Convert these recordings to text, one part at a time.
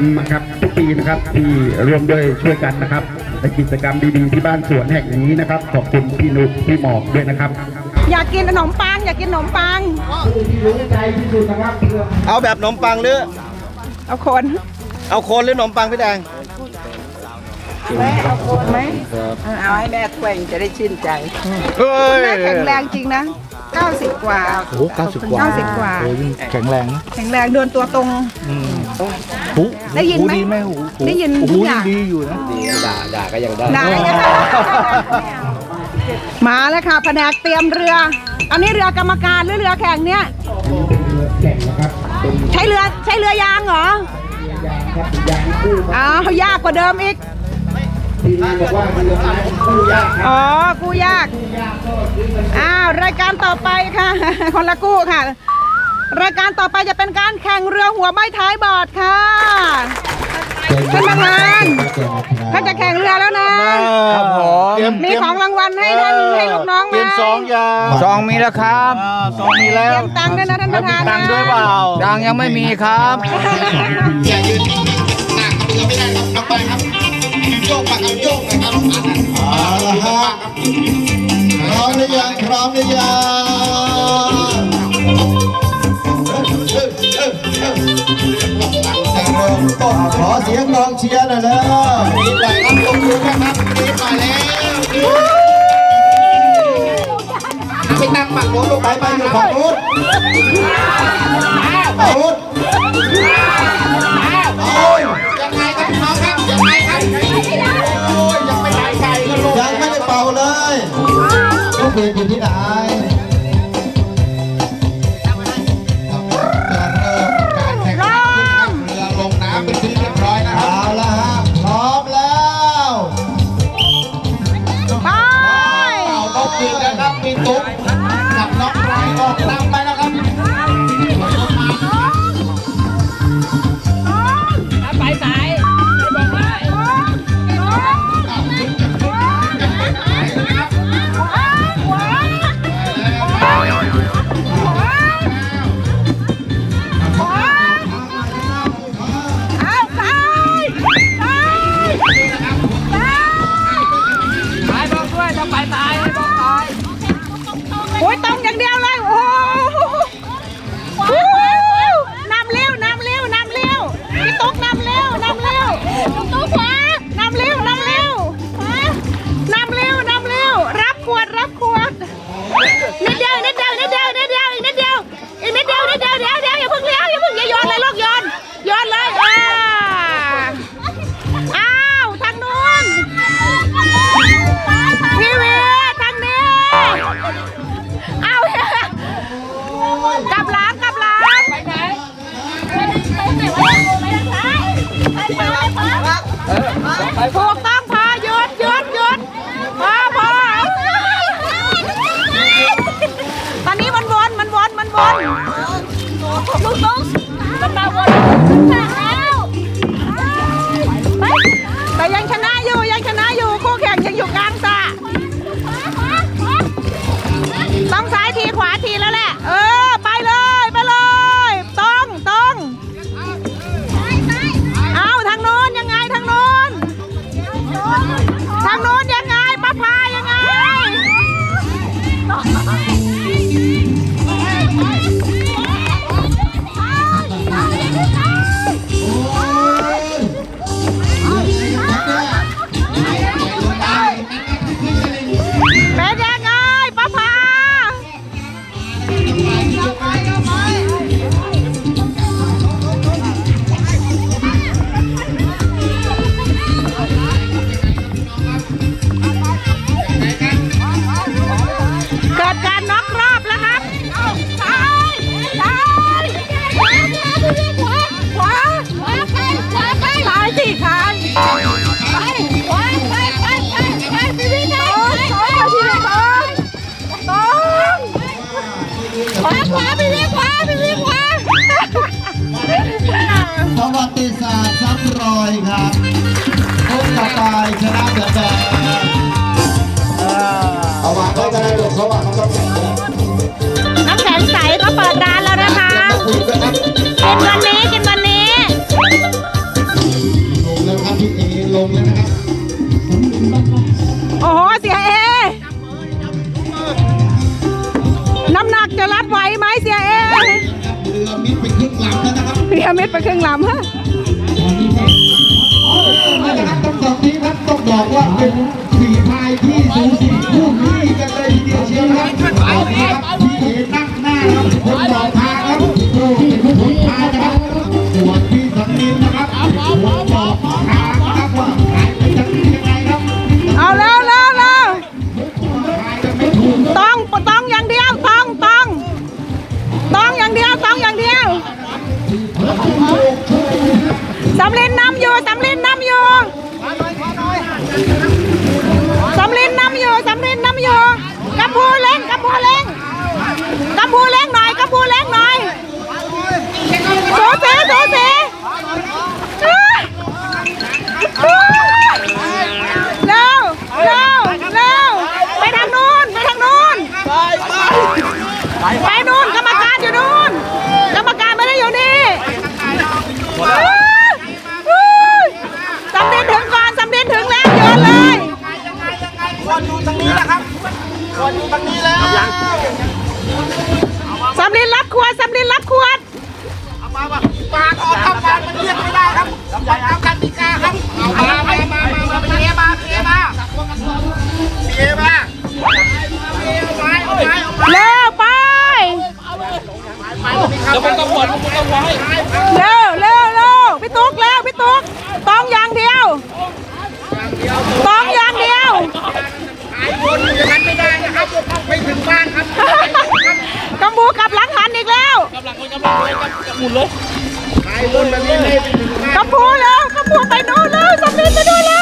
พไอศครีมนะครับทุกปีนะครับที่ร่วมด้วยช่วยกันนะครับในกิจกรรมดีๆที่บ้านสวนแห่งนี้นะครับ ขอบคุณพี่นุกพี่หมอกด้วยนะครับ อยากกินขนมปังอยากกินขนมปัง เอาแบบขนมปังหรือ เอาคน เอาโคนหรือขนมปังพี่แดงไหมเอาให้แม่ถ้วยจะได้ชื่นใจเฮ้ยแม่แข็งแรงจริงนะ 90 กว่า โอ้เก้าสิบกว่า90กว่า โอ้ยิ่งแข็งแรงนะแข็งแรงเดินตัวตรงหูได้ยินไหมหูดีไหมหูหูได้ยินหูทุกอย่างงดีอยู่นะด่าด่าก็ยังได้ไหนมาแล้วค่ะแผนกเตรียมเรือ อันนี้เรือกรรมการหรือเรือแข่งเนี่ยใช้เรือใช้เรือยางเหรออ้าวยากกว่าเดิมอีก อ๋อ กู้ยากอ้าว รายการต่อไปค่ะ คนละกู้ค่ะ รายการต่อไปจะเป็นการแข่งเรือหัวไม้ท้ายบอร์ดค่ะ ท่านประธานเขาจะแข่งเรือแล้วนะ ครับผมมีของรางวัลให้ท่านให้ลูกน้องเตรียมไหสองอยางซองมีแล้วครับอ่าสองมีแล้เตวรียมตังค์ด้วยนะท่านประธานตังค์ด้วยเปล่า ดังยังไม่มีครับ อย่ายืน โยกปากกับโยกนะครับเอาละฮะพร้อมหรือยังพร้อมหรือยังขอเสียงกองเชียร์หน่อยเลยดีไปครับลงดูนะครับดีไปแล้วไปนั่งปักหัวลงไปไปอยู่ฝั่งนู้นฝั่งนู้น ปีนตุ๊กกับน้องไรออกนำไป วนมันวน ประวัติศาสตร์ซ้ำรอยครับทุกต่อไปชนะเดือดแดงเอาวางไว้ก็ได้ลูกเพราะว่าเขาต้องแข่งกับน้ำแข็งใสก็เปิดร้านแล้วนะคะ กินวันนี้กินวันนี้ ไปครึ่งลำฮะนะครัทั้งสองทีมครับต้องบอกว่าเป็นฝีพายที่สูสีคู่ขี้กันเลยทีเดียวเชียวคะที่เอนั่ง พูเล้งกระพูเล้งกระพูเล้งหน่อยกระพูเล้งหน่อยสูสีสูสี ดี๋ยวมันต้องหมดมันต้อไว้เร็วเร็วเร็วพี่ตุ๊กแล้วพี่ตุ๊กต้องอย่างเดียวต้องอย่างเดียวขายวนอย่างนั้นไม่ได้นะครับไม่ถึงบ้านครับกัมบูกับหลังหันอีกแล้วกับหลังกับหลังกับหมุนเลยขายวนแบบนี้ไม่ถึงบ้านกัมบูแล้วกัมบูไปโดนแล้วสมิธไปดูแล้ว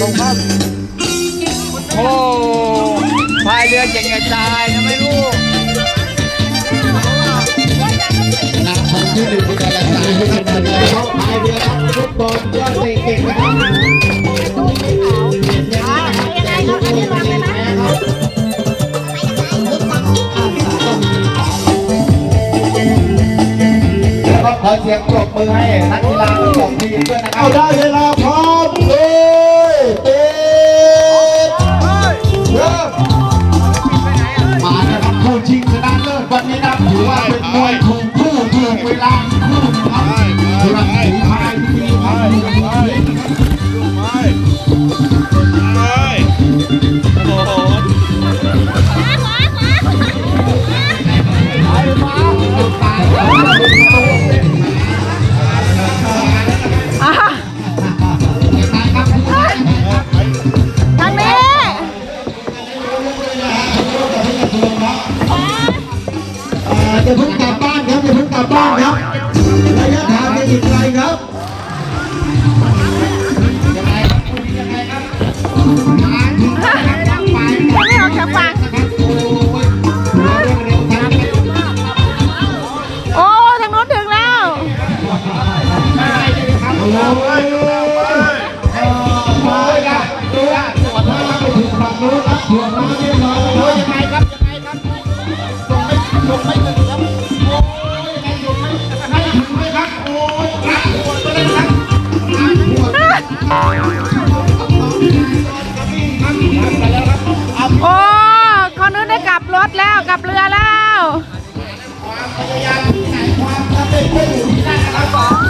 ตรงครับโอ้พายเรือเก่งกะจายนะไม่รู้ขพายเรือครับทุกบอลยอดเเก่งนะครับขอเสียงปรบมือให้นักกีฬาทุกทีมด้วยนะครับเอาได้เวลาพร้อมเลย แล้ว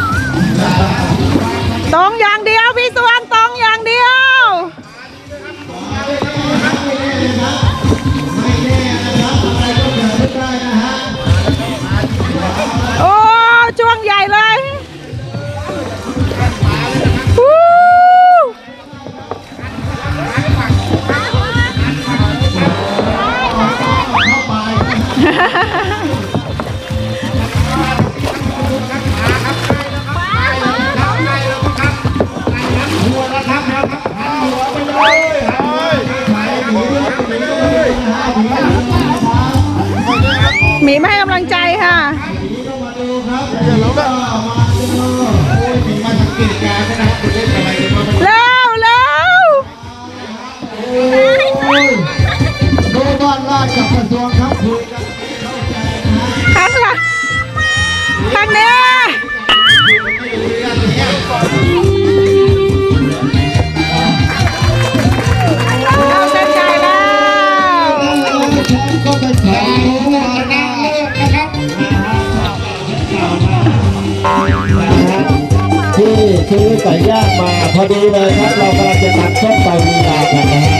ไก่ย่างมาพอดีเลยครับ เรากำลังจะตัดส้มไปมีนากันนะฮะ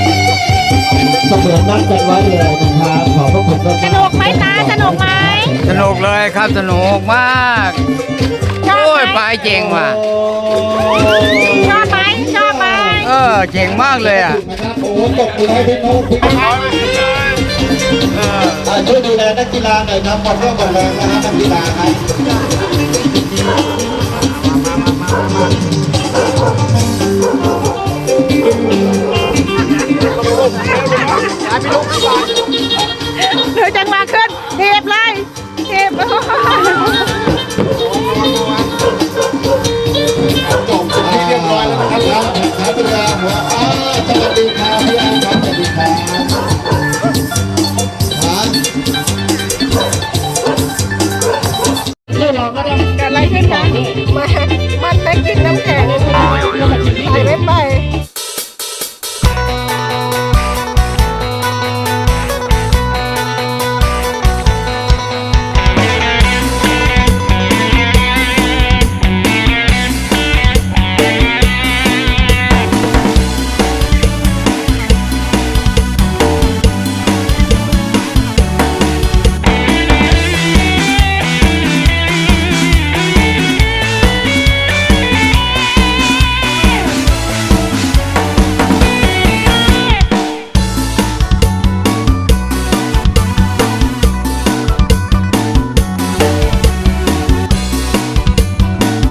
เสมือนนัดกันไว้เลยนะครับขอบพระคุณมากๆสนุกไหมตาสนุกไหม สนุกเลยครับสนุกมากชอบโอ้ยไหปมลายเจ๋งว่ะ ชอบไหมชอบไหมเออเจ๋งมากเลยอะ นะครับโอ้ตกมือให้พี่นุ๊กพี่นุ๊กอ่าช่วยดูแลนักกีฬาหน่อยครับขอบคุณก่อนแรงนะฮะนักกีฬาครับห